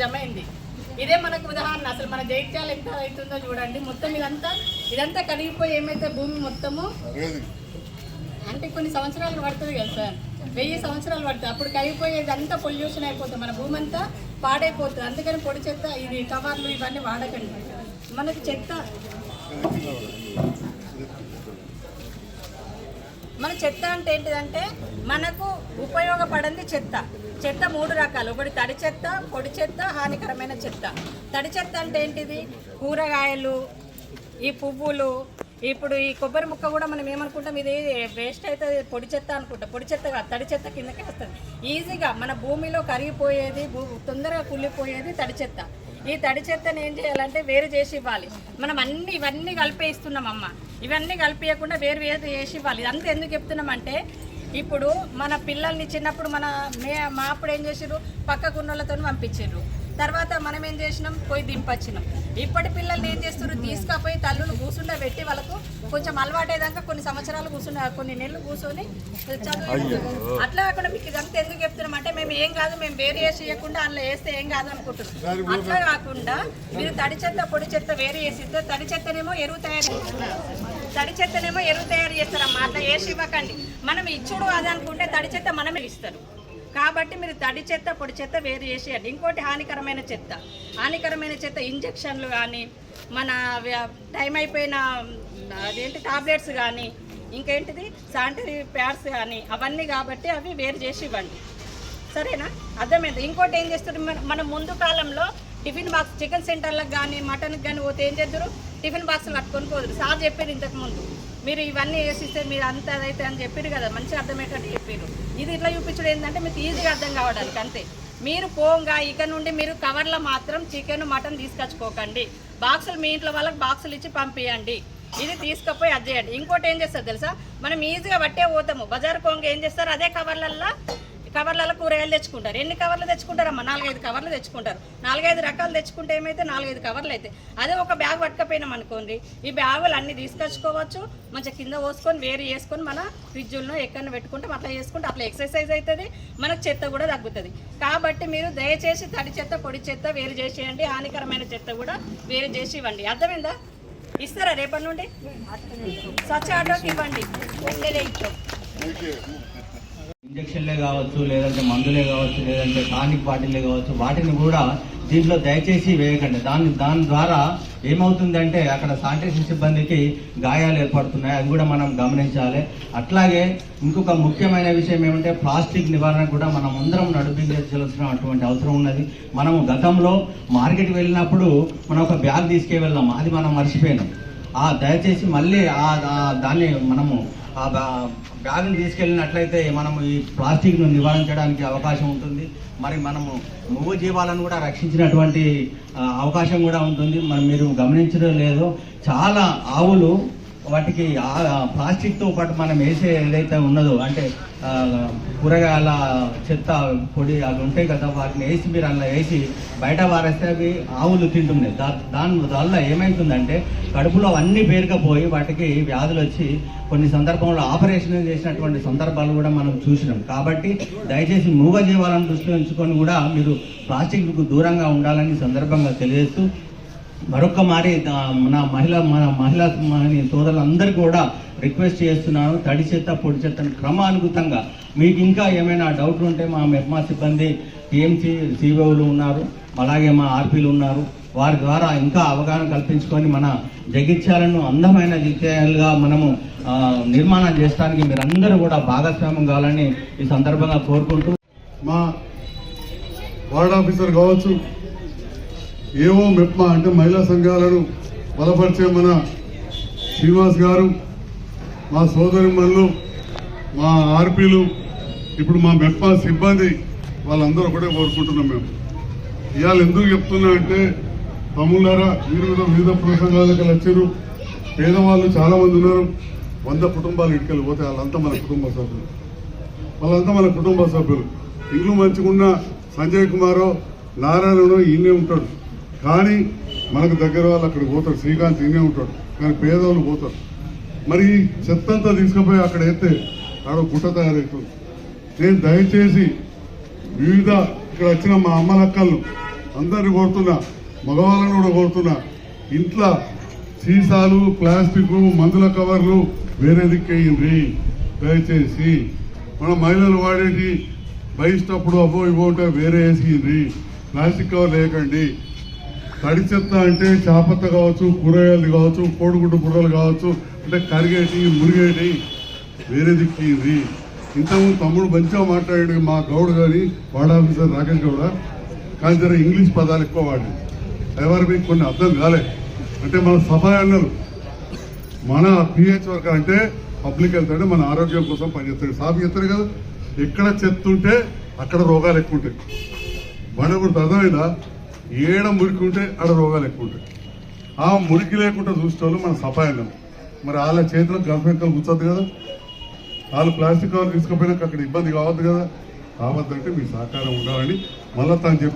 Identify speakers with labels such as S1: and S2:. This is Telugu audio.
S1: జమ అయింది ఇదే మనకు ఉదాహరణ. అసలు మన జైత్యాలు ఎంత అవుతుందో చూడండి. మొత్తం ఇదంతా ఇదంతా కరిగిపోయి ఏమైతే భూమి మొత్తము? అంటే కొన్ని సంవత్సరాలు పడుతుంది కదా సార్. వెయ్యి సంవత్సరాలు పడుతుంది. అప్పుడు కరిగిపోయేది అంతా పొల్యూషన్ అయిపోతుంది. మన భూమి అంతా పాడైపోతుంది. అందుకని పొడి చెత్త ఇది కవర్లు ఇవన్నీ వాడకండి. మనకి చెత్త మన చెత్త అంటే ఏంటిదంటే మనకు ఉపయోగపడింది చెత్త. చెత్త మూడు రకాలు. ఒకటి తడి చెత్త పొడి చెత్త హానికరమైన చెత్త. తడి చెత్త అంటే ఏంటిది? కూరగాయలు ఈ పువ్వులు ఇప్పుడు ఈ కొబ్బరి ముక్క కూడా మనం ఏమనుకుంటాం? ఇది వేస్ట్ అయితే పొడి చెత్త అనుకుంటాం. పొడి చెత్త కాదు తడి చెత్త కిందకి వస్తుంది. ఈజీగా మన భూమిలో కరిగిపోయేది భూ తొందరగా కుళ్ళిపోయేది తడి చెత్త. ఈ తడి చెత్తని ఏం చేయాలంటే వేరు చేసి ఇవ్వాలి. మనం అన్ని ఇవన్నీ కలిపే ఇస్తున్నాం అమ్మ. ఇవన్నీ కలిపియకుండా వేరు వేరు చేసి ఇవ్వాలి. ఇదంతా ఎందుకు చెప్తున్నామంటే ఇప్పుడు మన పిల్లల్ని చిన్నప్పుడు మన మే మా అప్పుడు ఏం చేసిర్రు? పక్కకున్న వాళ్ళతో పంపించారు తర్వాత మనం ఏం చేసినాం? పోయి దింపచ్చినాం. ఇప్పటి పిల్లల్ని ఏం చేస్తారు తీసుకపోయి తల్లులు కూర్చుండ పెట్టి వాళ్ళకు కొంచెం అలవాటేదాకా కొన్ని సంవత్సరాలు కూర్చున్న కొన్ని నెలలు కూర్చొని చదువు అట్లా కాకుండా మీకు ఇదంతా ఎందుకు చెప్తున్నాం అంటే మేము ఏం కాదు మేము వేరు చేసి ఇవ్వకుండా అందులో వేస్తే ఏం కాదు అనుకుంటున్నాం అట్లా కాకుండా మీరు తడి చెత్త పొడి చెత్త వేరు చేసి తడి చెత్తనేమో ఎరువు తయారు చేస్తున్నారు. తడి చెత్తనేమో ఎరువు తయారు చేస్తారమ్మా. అట్లా వేసి ఇవ్వకండి. మనం ఇచ్చుడు అది అనుకుంటే తడి చెత్త మనమే ఇస్తారు. కాబట్టి మీరు తడి చెత్త పొడి చెత్త వేరు చేసేయండి. ఇంకోటి హానికరమైన చెత్త. హానికరమైన చెత్త ఇంజక్షన్లు కానీ మన టైం అయిపోయిన అదేంటి టాబ్లెట్స్ కానీ ఇంకేంటిది శానిటరీ ప్యాడ్స్ కానీ అవన్నీ కాబట్టి అవి వేరు చేసి ఇవ్వండి. సరేనా? అర్థమైంది? ఇంకోటి ఏం చేస్తారు? మన- మనం ముందు కాలంలో టిఫిన్ బాక్స్ చికెన్ సెంటర్లకు కానీ మటన్కి కానీ పోతే ఏం చేద్దరు? టిఫిన్ బాక్స్లు కట్టుకొని పోదురు. సార్ చెప్పారు ఇంతకు ముందు. మీరు ఇవన్నీ వేసిస్తే మీరు అంత అదైతే అని చెప్పారు కదా మంచిగా అర్థమయ్యేటట్టు చెప్పారు ఇది ఇట్లా చూపించడం ఏంటంటే మీకు ఈజీగా అర్థం కావడానికి అంతే. మీరు పోంగా ఇక నుండి మీరు కవర్లో మాత్రం చికెన్ మటన్ తీసుకొచ్చుకోకండి. బాక్సులు మీ ఇంట్లో వాళ్ళకి బాక్సులు ఇచ్చి పంపించండి ఇది తీసుకుపోయి అది చేయండి. ఇంకోటి ఏం చేస్తారు తెలుసా? మనం ఈజీగా పట్టే పోతాము. బజార్ పోంగ ఏం చేస్తారు? అదే కవర్లల్లో కవర్లలో కూరగాయలు తెచ్చుకుంటారు. ఎన్ని కవర్లు తెచ్చుకుంటారమ్మా? నాలుగైదు కవర్లు తెచ్చుకుంటారు. నాలుగైదు రకాలు తెచ్చుకుంటే ఏమైతే నాలుగైదు కవర్లు అయితే అదే ఒక బ్యాగ్ పట్టుకపోయినాం అనుకోండి ఈ బ్యాగులు అన్ని తీసుకొచ్చుకోవచ్చు మంచిగా కింద పోసుకొని వేరు చేసుకొని మన ఫ్రిడ్జుల్లో ఎక్కడ పెట్టుకుంటే అట్లా చేసుకుంటే అట్లా ఎక్సర్సైజ్ అవుతుంది మనకు చెత్త కూడా తగ్గుతుంది. కాబట్టి మీరు దయచేసి తడి చెత్త పొడి చెత్త వేరు చేసేయండి హానికరమైన చెత్త కూడా వేరు చేసి ఇవ్వండి. అర్థమైందా? ఇస్తారా రేపటి నుండి? స్వచ్ఛ ఆటోకి ఇవ్వండి. ఇస్తాం
S2: ఇంజక్షన్లే కావచ్చు లేదంటే మందులే కావచ్చు లేదంటే టానిక్ బాటిల్లే కావచ్చు వాటిని కూడా దీంట్లో దయచేసి వేయకండి. దాని దాని ద్వారా ఏమవుతుందంటే అక్కడ శానిటేషన్ సిబ్బందికి గాయాలు ఏర్పడుతున్నాయి. అది కూడా మనం గమనించాలి. అట్లాగే ఇంకొక ముఖ్యమైన విషయం ఏమంటే ప్లాస్టిక్ నివారణ కూడా మనం అందరం నడిపించాల్సిన అటువంటి అవసరం ఉన్నది. మనము గతంలో మార్కెట్ వెళ్ళినప్పుడు మనం ఒక బ్యాగ్ తీసుకే అది మనం మర్చిపోయినాం. ఆ దయచేసి మళ్ళీ ఆ దాన్ని మనము ఆ బ్యా- తీసుకెళ్ళినట్లయితే మనము ఈ ప్లాస్టిక్ను నివారించడానికి అవకాశం ఉంటుంది. మరి మనము మూగ జీవాలను కూడా రక్షించినటువంటి అవకాశం కూడా ఉంటుంది. మరి మీరు గమనించడం లేదు. చాలా ఆవులు వాటికి ప్లాస్టిక్తో పాటు మనం వేసే ఏదైతే ఉన్నదో అంటే కూరగాయల చెత్త పొడి అవి ఉంటాయి కదా వాటిని వేసి మీరు అలా వేసి బయట వారేస్తే అవి ఆవులు తింటున్నాయి. దా దాని వల్ల ఏమవుతుందంటే కడుపులో అన్ని పేరుకపోయి వాటికి వ్యాధులు వచ్చి కొన్ని సందర్భంలో ఆపరేషన్ చేసినటువంటి సందర్భాలు కూడా మనం చూసినాం. కాబట్టి దయచేసి మూగజీవాలను దృష్టిలో ఉంచుకొని కూడా మీరు ప్లాస్టిక్కు దూరంగా ఉండాలని సందర్భంగా తెలియజేస్తూ మరొక మారి నా మన మహిళ మన మహిళా మన కూడా రిక్వెస్ట్ చేస్తున్నాను తడి చెత్త పొడి చెత్తను క్రమానుగతంగా. మీకు ఇంకా ఏమైనా డౌట్లు ఉంటే మా మెప్మా సిబ్బంది టీఎంసీ సిఓలు ఉన్నారు. అలాగే మా ఆర్పీలు ఉన్నారు. వారి ద్వారా ఇంకా అవగాహన కల్పించుకొని మన జగిత్యాలను అందమైన జగిత్యాలుగా మనము నిర్మాణం చేయడానికి మీరందరూ కూడా భాగస్వామ్యం కావాలని ఈ సందర్భంగా కోరుకుంటూ
S3: మా వార్డ్ ఆఫీసర్ కావచ్చు ఏవో మెప్మా అంటే మహిళా సంఘాలను బలపరిచే మన శ్రీనివాస్ గారు మా సోదరి మనులు మా ఆర్పీలు ఇప్పుడు మా మెప్మా సిబ్బంది వాళ్ళందరూ ఒకటే కోరుకుంటున్నాం మేము. ఇవాళ ఎందుకు చెప్తున్నా అంటే తమ్ముళ్ళారా మీరు కూడా వివిధ ప్రసంగాలకు వచ్చారు. పేదవాళ్ళు చాలామంది ఉన్నారు. వంద కుటుంబాలు ఇంటికి పోతే వాళ్ళంతా మన కుటుంబ సభ్యులు. వాళ్ళంతా మన కుటుంబ సభ్యులు. ఇల్లు మంచిగున్న సంజయ్ కుమారో నారాయణనో ఈయనే ఉంటాడు. కానీ మనకు దగ్గర వాళ్ళు అక్కడికి పోతారు. శ్రీకాంత్ ఈయనే ఉంటాడు. కానీ పేదవాళ్ళు పోతారు. మరి చెత్తంతా చెత్త అంతా తీసుకుపోయి అక్కడ ఎత్తే ఆడ గుట్ట తయారవుతుంది నేను దయచేసి వివిధ ఇక్కడ వచ్చిన మా అమ్మలక్కలను అందరిని కోరుతున్నా మగవాళ్ళని కూడా కోరుతున్నా ఇంట్లో సీసాలు ప్లాస్టిక్ మందుల కవర్లు వేరే దిక్కేయండి దయచేసి మన మహిళలు వాడేటి బయటప్పుడు అబ్బో ఇవ్వ ఉంటే వేరే వేసింది ప్లాస్టిక్ కవర్ లేకండి. తడి చెత్త అంటే చేపత్త కావచ్చు కూరగాయలు కావచ్చు కోడిగుడ్డు బుర్రలు కావచ్చు అంటే కరిగేటి మురిగేటి వేరే దిక్కింది ఇంతకుముందు తమ్ముడు మంచిగా మాట్లాడాడు మా గౌడ్ కానీ వార్డ్ ఆఫీసర్ రాకేష్ గౌడ. కానీ జర ఇంగ్లీష్ పదాలు ఎక్కువ వాడి ఎవరికి కొన్ని అర్థం కాలే. అంటే మన సభ అన్నారు. మన పిహెచ్ వర్క్ అంటే పబ్లిక్ హెల్త్ అంటే మన ఆరోగ్యం కోసం పనిచేస్తాడు. సాఫ్ చెప్తారు కదా ఎక్కడ చెత్త ఉంటే అక్కడ రోగాలు ఎక్కువ ఉంటాయి. మన అర్థమైందా? ఏడ మురికి ఉంటే ఆడ రోగాలు ఎక్కువ ఉంటాయి ఆ మురికి లేకుండా చూసేవాళ్ళు మన సఫాయనం మరి వాళ్ళ చేతిలో గర్భెక్కలు కూర్చోద్దు కదా. వాళ్ళు ప్లాస్టిక్ కవర్ తీసుకుపోయినాక అక్కడ ఇబ్బంది కావద్దు కదా. కావద్దంటే మీ సహకారం ఉండాలని మళ్ళీ తను చెప్పి